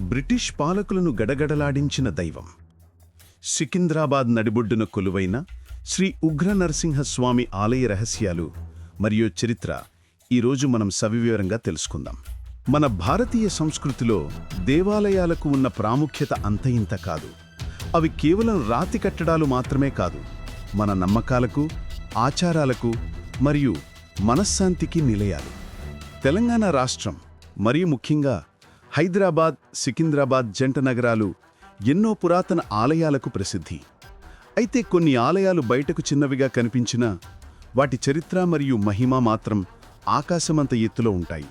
British పాలకులను గడగడలాడించిన దైవం. సికింద్రాబాద్ నడిబొడ్డున కొలువైన శ్రీ ఉగ్ర నరసింహస్వామి ఆలయ రహస్యాలు మరియు చరిత్ర ఈరోజు మనం సవివరంగా తెలుసుకుందాం. మన భారతీయ సంస్కృతిలో దేవాలయాలకు ఉన్న ప్రాముఖ్యత అంత ఇంత కాదు. అవి కేవలం రాతి కట్టడాలు మాత్రమే కాదు. మన నమ్మకాలకు ఆచారాలకు మరియు మనశ్శాంతికి నిలయాలు. తెలంగాణ రాష్ట్రం మరియు ముఖ్యంగా హైదరాబాద్ సికింద్రాబాద్ జంట నగరాలు ఎన్నో పురాతన ఆలయాలకు ప్రసిద్ధి. అయితే కొన్ని ఆలయాలు బయటకు చిన్నవిగా కనిపించినా వాటి చరిత్ర మరియు మహిమ మాత్రం ఆకాశమంత ఎత్తులో ఉంటాయి.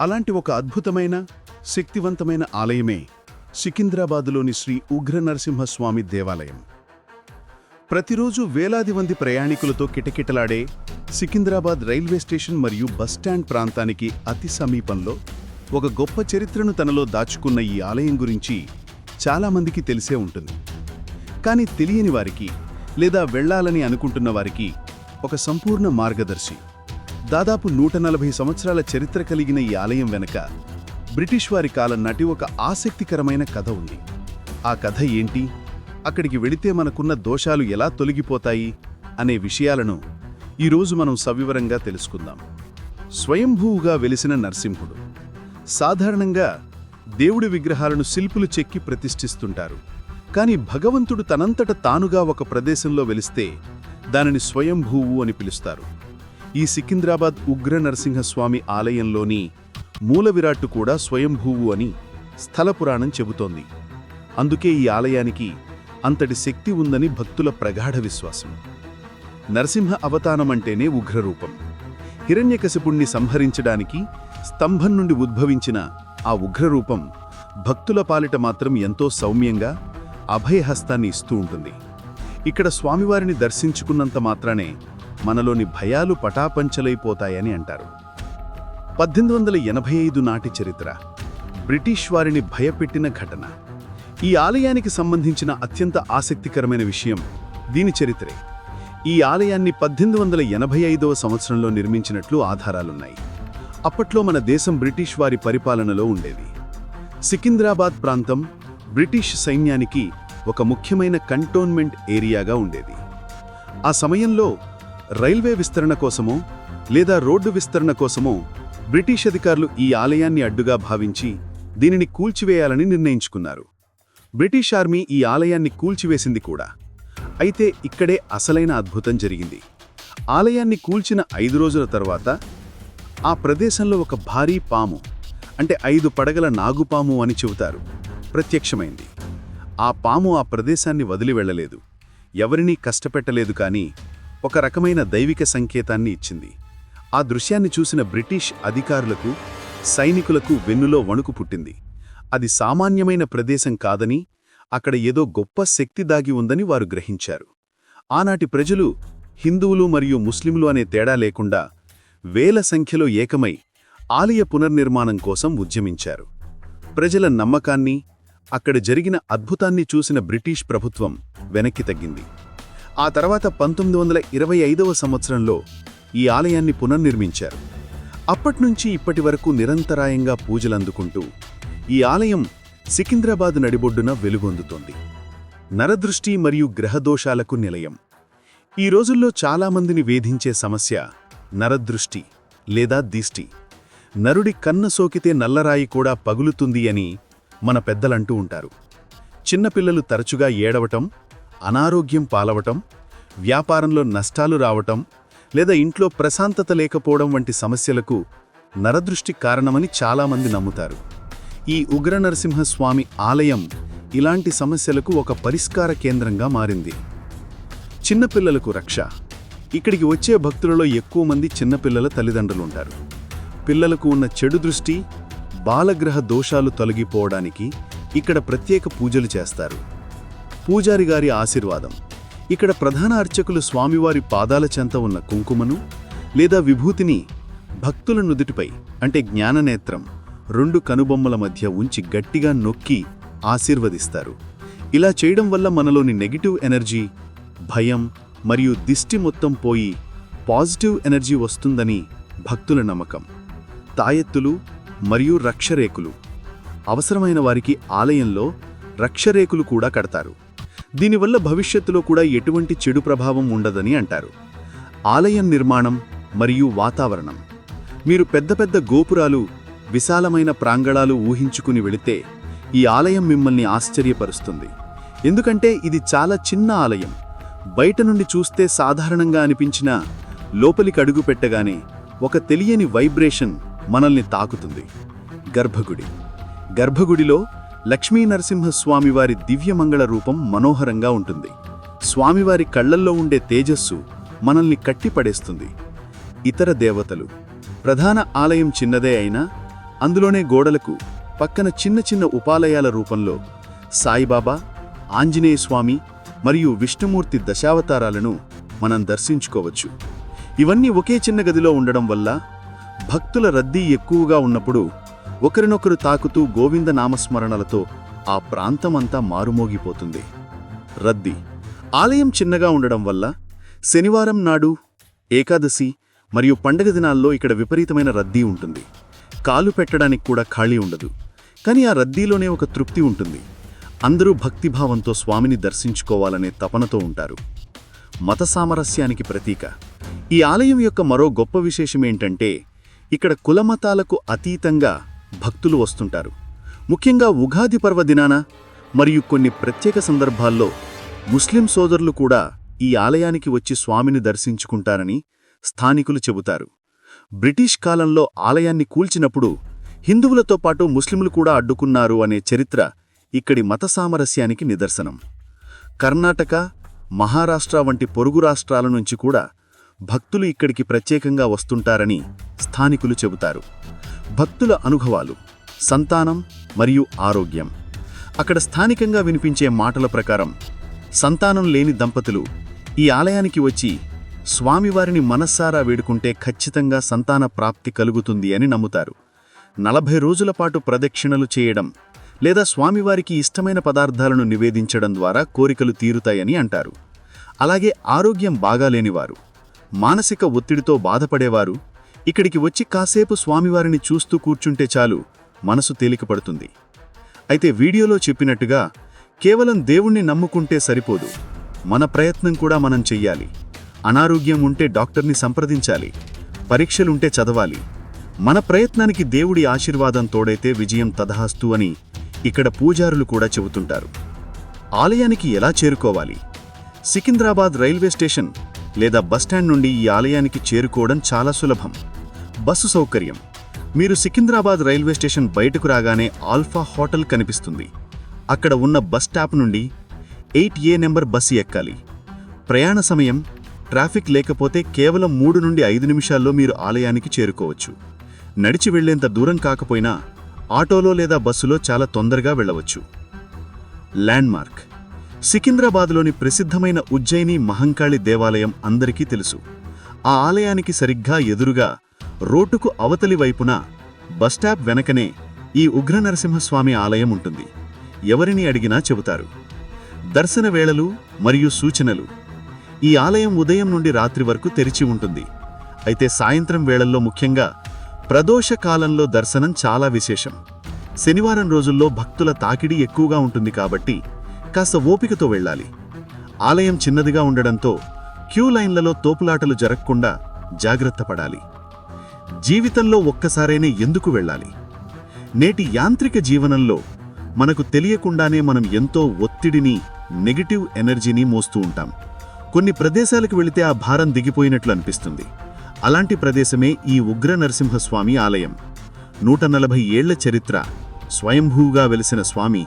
అలాంటి ఒక అద్భుతమైన శక్తివంతమైన ఆలయమే సికింద్రాబాదులోని శ్రీ ఉగ్ర నరసింహస్వామి దేవాలయం. ప్రతిరోజు వేలాది మంది ప్రయాణికులతో కిటకిటలాడే సికింద్రాబాద్ రైల్వే స్టేషన్ మరియు బస్టాండ్ ప్రాంతానికి అతి సమీపంలో ఒక గొప్ప చరిత్రను తనలో దాచుకున్న ఈ ఆలయం గురించి చాలామందికి తెలిసే ఉంటుంది. కానీ తెలియని వారికి లేదా వెళ్ళాలని అనుకుంటున్న వారికి ఒక సంపూర్ణ మార్గదర్శి. దాదాపు నూట నలభై సంవత్సరాల చరిత్ర కలిగిన ఈ ఆలయం వెనక బ్రిటిష్ వారి కాలం నాటి ఒక ఆసక్తికరమైన కథ ఉంది. ఆ కథ ఏంటి? అక్కడికి వెళితే మనకున్న దోషాలు ఎలా తొలగిపోతాయి? అనే విషయాలను ఈరోజు మనం సవివరంగా తెలుసుకుందాం. స్వయంభూవుగా వెలిసిన నరసింహుడు. సాధారణంగా దేవుడి విగ్రహాలను శిల్పులు చెక్కి ప్రతిష్ఠిస్తుంటారు. కాని భగవంతుడు తనంతట తానుగా ఒక ప్రదేశంలో వెలిస్తే దానిని స్వయంభూవు అని పిలుస్తారు. ఈ సికింద్రాబాద్ ఉగ్ర నరసింహస్వామి ఆలయంలోని మూల విరాట్టు కూడా స్వయంభూవు అని స్థల పురాణం చెబుతోంది. అందుకే ఈ ఆలయానికి అంతటి శక్తి ఉందని భక్తుల ప్రగాఢ విశ్వాసం. నరసింహ అవతానమంటేనే ఉగ్రరూపం. హిరణ్యకశిపుణ్ణి సంహరించడానికి స్తంభం నుండి ఉద్భవించిన ఆ ఉగ్రరూపం భక్తుల పాలిట మాత్రం ఎంతో సౌమ్యంగా అభయహస్తాన్ని ఇస్తూ ఉంటుంది. ఇక్కడ స్వామివారిని దర్శించుకున్నంత మాత్రానే మనలోని భయాలు పటాపంచలైపోతాయని అంటారు. పద్దెనిమిది వందల ఎనభై ఐదు నాటి చరిత్ర బ్రిటిష్ వారిని భయపెట్టిన ఘటన. ఈ ఆలయానికి సంబంధించిన అత్యంత ఆసక్తికరమైన విషయం దీని చరిత్రే. ఈ ఆలయాన్ని పద్దెనిమిది వందల ఎనభై ఐదవ సంవత్సరంలో నిర్మించినట్లు ఆధారాలున్నాయి. అప్పట్లో మన దేశం బ్రిటిష్ వారి పరిపాలనలో ఉండేది. సికింద్రాబాద్ ప్రాంతం బ్రిటిష్ సైన్యానికి ఒక ముఖ్యమైన కంటోన్మెంట్ ఏరియాగా ఉండేది. ఆ సమయంలో రైల్వే విస్తరణ కోసమో లేదా రోడ్డు విస్తరణ కోసమో బ్రిటిష్ అధికారులు ఈ ఆలయాన్ని అడ్డుగా భావించి దీనిని కూల్చివేయాలని నిర్ణయించుకున్నారు. బ్రిటిష్ ఆర్మీ ఈ ఆలయాన్ని కూల్చివేసింది కూడా. అయితే ఇక్కడే అసలైన అద్భుతం జరిగింది. ఆలయాన్ని కూల్చిన ఐదు రోజుల తర్వాత ఆ ప్రదేశంలో ఒక భారీ పాము అంటే ఐదు పడగల నాగుపాము అని చెబుతారు. ప్రత్యక్షమైంది. ఆ పాము ఆ ప్రదేశాన్ని వదిలి వెళ్ళలేదు. ఎవరినీ కష్టపెట్టలేదు కానీ ఒక రకమైన దైవిక సంకేతాన్ని ఇచ్చింది. ఆ దృశ్యాన్ని చూసిన బ్రిటిష్ అధికారులకు సైనికులకు వెన్నులో వణుకు పుట్టింది. అది సామాన్యమైన ప్రదేశం కాదని అక్కడ ఏదో గొప్ప శక్తి దాగి ఉందని వారు గ్రహించారు. ఆనాటి ప్రజలు హిందువులు మరియు ముస్లింలు అనే తేడా లేకుండా వేల సంఖ్యలో ఏకమై ఆలయ పునర్నిర్మాణం కోసం ఉద్యమించారు. ప్రజల నమ్మకాన్ని అక్కడ జరిగిన అద్భుతాన్ని చూసిన బ్రిటిష్ ప్రభుత్వం వెనక్కి తగ్గింది. ఆ తర్వాత పంతొమ్మిది వందల ఇరవై ఐదవ సంవత్సరంలో ఈ ఆలయాన్ని పునర్నిర్మించారు. అప్పట్నుంచి ఇప్పటి వరకు నిరంతరాయంగా పూజలందుకుంటూ ఈ ఆలయం సికింద్రాబాద్ నడిబొడ్డున వెలుగొందుతోంది. నరదృష్టి మరియు గ్రహదోషాలకు నిలయం. ఈ రోజుల్లో చాలామందిని వేధించే సమస్య నరదృష్టి లేదా దిష్టి. నరుడి కన్ను సోకితే నల్లరాయి కూడా పగులుతుంది అని మన పెద్దలంటూ ఉంటారు. చిన్నపిల్లలు తరచుగా ఏడవటం అనారోగ్యం పాలవటం వ్యాపారంలో నష్టాలు రావటం లేదా ఇంట్లో ప్రశాంతత లేకపోవడం వంటి సమస్యలకు నరదృష్టి కారణమని చాలామంది నమ్ముతారు. ఈ ఉగ్ర నరసింహస్వామి ఆలయం ఇలాంటి సమస్యలకు ఒక పరిష్కార కేంద్రంగా మారింది. చిన్నపిల్లలకు రక్ష ఇక్కడికి వచ్చే భక్తులలో ఎక్కువ మంది చిన్నపిల్లల తల్లిదండ్రులుంటారు. పిల్లలకు ఉన్న చెడు దృష్టి బాలగ్రహ దోషాలు తొలగిపోవడానికి ఇక్కడ ప్రత్యేక పూజలు చేస్తారు. పూజారి గారి ఆశీర్వాదం. ఇక్కడ ప్రధాన అర్చకులు స్వామివారి పాదాల చెంత ఉన్న కుంకుమను లేదా విభూతిని భక్తుల నుదుటిపై అంటే జ్ఞాననేత్రం రెండు కనుబొమ్మల మధ్య ఉంచి గట్టిగా నొక్కి ఆశీర్వదిస్తారు. ఇలా చేయడం వల్ల మనలోని నెగిటివ్ ఎనర్జీ భయం మరియు దిష్టి మొత్తం పోయి పాజిటివ్ ఎనర్జీ వస్తుందని భక్తుల నమ్మకం. తాయెత్తులు మరియు రక్షరేకులు. అవసరమైన వారికి ఆలయంలో రక్షరేకులు కూడా కడతారు. దీనివల్ల భవిష్యత్తులో కూడా ఎటువంటి చెడు ప్రభావం ఉండదని అంటారు. ఆలయం నిర్మాణం మరియు వాతావరణం. మీరు పెద్ద పెద్ద గోపురాలు విశాలమైన ప్రాంగణాలు ఊహించుకుని వెళితే ఈ ఆలయం మిమ్మల్ని ఆశ్చర్యపరుస్తుంది. ఎందుకంటే ఇది చాలా చిన్న ఆలయం. బయట నుండి చూస్తే సాధారణంగా అనిపించిన లోపలికి అడుగు పెట్టగానే ఒక తెలియని వైబ్రేషన్ మనల్ని తాకుతుంది. గర్భగుడి. గర్భగుడిలో లక్ష్మీ నరసింహస్వామివారి దివ్యమంగళ రూపం మనోహరంగా ఉంటుంది. స్వామివారి కళ్ళల్లో ఉండే తేజస్సు మనల్ని కట్టిపడేస్తుంది. ఇతర దేవతలు. ప్రధాన ఆలయం చిన్నదే అయినా అందులోనే గోడలకు పక్కన చిన్న చిన్న ఉపాలయాల రూపంలో సాయిబాబా ఆంజనేయస్వామి మరియు విష్ణుమూర్తి దశావతారాలను మనం దర్శించుకోవచ్చు. ఇవన్నీ ఒకే చిన్న గదిలో ఉండడం వల్ల భక్తుల రద్దీ ఎక్కువగా ఉన్నప్పుడు ఒకరినొకరు తాకుతూ గోవింద నామస్మరణలతో ఆ ప్రాంతమంతా మారుమోగిపోతుంది. రద్దీ. ఆలయం చిన్నగా ఉండడం వల్ల శనివారం నాడు ఏకాదశి మరియు పండగ దినాల్లో ఇక్కడ విపరీతమైన రద్దీ ఉంటుంది. కాలు పెట్టడానికి కూడా ఖాళీ ఉండదు. కానీ ఆ రద్దీలోనే ఒక తృప్తి ఉంటుంది. అందరూ భక్తిభావంతో స్వామిని దర్శించుకోవాలనే తపనతో ఉంటారు. మత సామరస్యానికి ప్రతీక. ఈ ఆలయం యొక్క మరో గొప్ప విశేషమేంటంటే ఇక్కడ కులమతాలకు అతీతంగా భక్తులు వస్తుంటారు. ముఖ్యంగా ఉగాది పర్వదినాన మరియు కొన్ని ప్రత్యేక సందర్భాల్లో ముస్లిం సోదరులు కూడా ఈ ఆలయానికి వచ్చి స్వామిని దర్శించుకుంటారని స్థానికులు చెబుతారు. బ్రిటిష్ కాలంలో ఆలయాన్ని కూల్చినప్పుడు హిందువులతో పాటు ముస్లింలు కూడా అడ్డుకున్నారు అనే చరిత్ర ఇక్కడి మత సామరస్యానికి నిదర్శనం. కర్ణాటక మహారాష్ట్ర వంటి పొరుగు రాష్ట్రాల నుంచి కూడా భక్తులు ఇక్కడికి ప్రత్యేకంగా వస్తుంటారని స్థానికులు చెబుతారు. భక్తుల అనుభవాలు సంతానం మరియు ఆరోగ్యం. అక్కడ స్థానికంగా వినిపించే మాటల ప్రకారం సంతానం లేని దంపతులు ఈ ఆలయానికి వచ్చి స్వామివారిని మనస్సారా వేడుకుంటే ఖచ్చితంగా సంతాన ప్రాప్తి కలుగుతుంది అని నమ్ముతారు. నలభై రోజుల పాటు ప్రదక్షిణలు చేయడం లేదా స్వామివారికి ఇష్టమైన పదార్థాలను నివేదించడం ద్వారా కోరికలు తీరుతాయని అంటారు. అలాగే ఆరోగ్యం బాగాలేనివారు మానసిక ఒత్తిడితో బాధపడేవారు ఇక్కడికి వచ్చి కాసేపు స్వామివారిని చూస్తూ కూర్చుంటే చాలు మనసు తేలికపడుతుంది. అయితే వీడియోలో చెప్పినట్టుగా కేవలం దేవుణ్ణి నమ్ముకుంటే సరిపోదు. మన ప్రయత్నం కూడా మనం చెయ్యాలి. అనారోగ్యం ఉంటే డాక్టర్ని సంప్రదించాలి. పరీక్షలుంటే చదవాలి. మన ప్రయత్నానికి దేవుడి ఆశీర్వాదం తోడైతే విజయం తదహస్తు అని ఇక్కడ పూజారులు కూడా చెబుతుంటారు. ఆలయానికి ఎలా చేరుకోవాలి? సికింద్రాబాద్ రైల్వే స్టేషన్ లేదా బస్టాండ్ నుండి ఈ ఆలయానికి చేరుకోవడం చాలా సులభం. బస్సు సౌకర్యం. మీరు సికింద్రాబాద్ రైల్వే స్టేషన్ బయటకు రాగానే ఆల్ఫా హోటల్ కనిపిస్తుంది. అక్కడ ఉన్న బస్ స్టాప్ నుండి ఎయిట్ ఏ నెంబర్ బస్సు ఎక్కాలి. ప్రయాణ సమయం ట్రాఫిక్ లేకపోతే కేవలం మూడు నుండి ఐదు నిమిషాల్లో మీరు ఆలయానికి చేరుకోవచ్చు. నడిచి వెళ్ళేంత దూరం కాకపోయినా ఆటోలో లేదా బస్సులో చాలా తొందరగా వెళ్ళవచ్చు. ల్యాండ్మార్క్. సికింద్రాబాద్లోని ప్రసిద్ధమైన ఉజ్జయిని మహంకాళి దేవాలయం అందరికీ తెలుసు. ఆ ఆలయానికి సరిగ్గా ఎదురుగా రోడ్డుకు అవతలి వైపున బస్టాప్ వెనకనే ఈ ఉగ్ర నరసింహస్వామి ఆలయం ఉంటుంది. ఎవరిని అడిగినా చెబుతారు. దర్శన వేళలు మరియు సూచనలు. ఈ ఆలయం ఉదయం నుండి రాత్రి వరకు తెరిచి ఉంటుంది. అయితే సాయంత్రం వేళల్లో ముఖ్యంగా ప్రదోష కాలంలో దర్శనం చాలా విశేషం. శనివారం రోజుల్లో భక్తుల తాకిడి ఎక్కువగా ఉంటుంది కాబట్టి కాస్త ఓపికతో వెళ్ళాలి. ఆలయం చిన్నదిగా ఉండడంతో క్యూ లైన్లలో తోపులాటలు జరగకుండా జాగ్రత్త పడాలి. జీవితంలో ఒక్కసారైనే ఎందుకు వెళ్ళాలి? నేటి యాంత్రిక జీవనంలో మనకు తెలియకుండానే మనం ఎంతో ఒత్తిడిని నెగిటివ్ ఎనర్జీని మోస్తూ ఉంటాం. కొన్ని ప్రదేశాలకు వెళితే ఆ భారం దిగిపోయినట్లు అనిపిస్తుంది. అలాంటి ప్రదేశమే ఈ ఉగ్ర నరసింహస్వామి ఆలయం. నూట నలభై ఏళ్ళ చరిత్ర స్వయంభూగా వెలిసిన స్వామి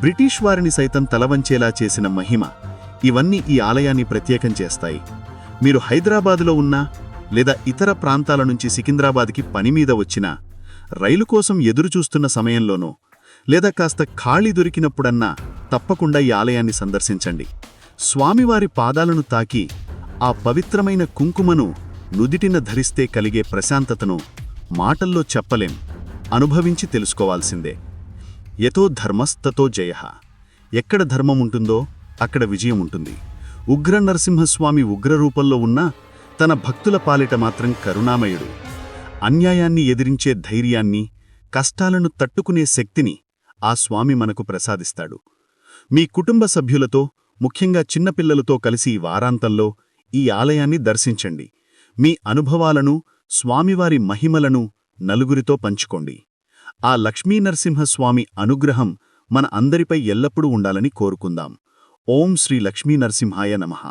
బ్రిటిష్ వారిని సైతం తలవంచేలా చేసిన మహిమ ఇవన్నీ ఈ ఆలయాన్ని ప్రత్యేకం చేస్తాయి. మీరు హైదరాబాదులో ఉన్నా లేదా ఇతర ప్రాంతాల నుంచి సికింద్రాబాద్కి పని మీద వచ్చినా రైలు కోసం ఎదురుచూస్తున్న సమయంలోనో లేదా కాస్త ఖాళీ దొరికినప్పుడన్నా తప్పకుండా ఈ ఆలయాన్ని సందర్శించండి. స్వామివారి పాదాలను తాకి ఆ పవిత్రమైన కుంకుమను నుదిటిన ధరిస్తే కలిగే ప్రశాంతతను మాటల్లో చెప్పలేం. అనుభవించి తెలుసుకోవాల్సిందే. యతో ధర్మస్తతో జయ. ఎక్కడ ధర్మం ఉంటుందో అక్కడ విజయం ఉంటుంది ఉగ్ర నరసింహస్వామి ఉగ్రరూపంలో ఉన్న తన భక్తుల పాలిట మాత్రం కరుణామయుడు. అన్యాయాన్ని ఎదిరించే ధైర్యాన్ని కష్టాలను తట్టుకునే శక్తిని ఆ స్వామి మనకు ప్రసాదిస్తాడు. మీ కుటుంబ సభ్యులతో ముఖ్యంగా చిన్నపిల్లలతో కలిసి ఈ వారాంతంలో ఈ ఆలయాన్ని దర్శించండి. మీ అనుభవాలను స్వామివారి మహిమలను నలుగురితో పంచుకోండి. ఆ లక్ష్మీనరసింహస్వామి అనుగ్రహం మన అందరిపై ఎల్లప్పుడూ ఉండాలని కోరుకుందాం. ఓం శ్రీ లక్ష్మీనరసింహాయ నమః.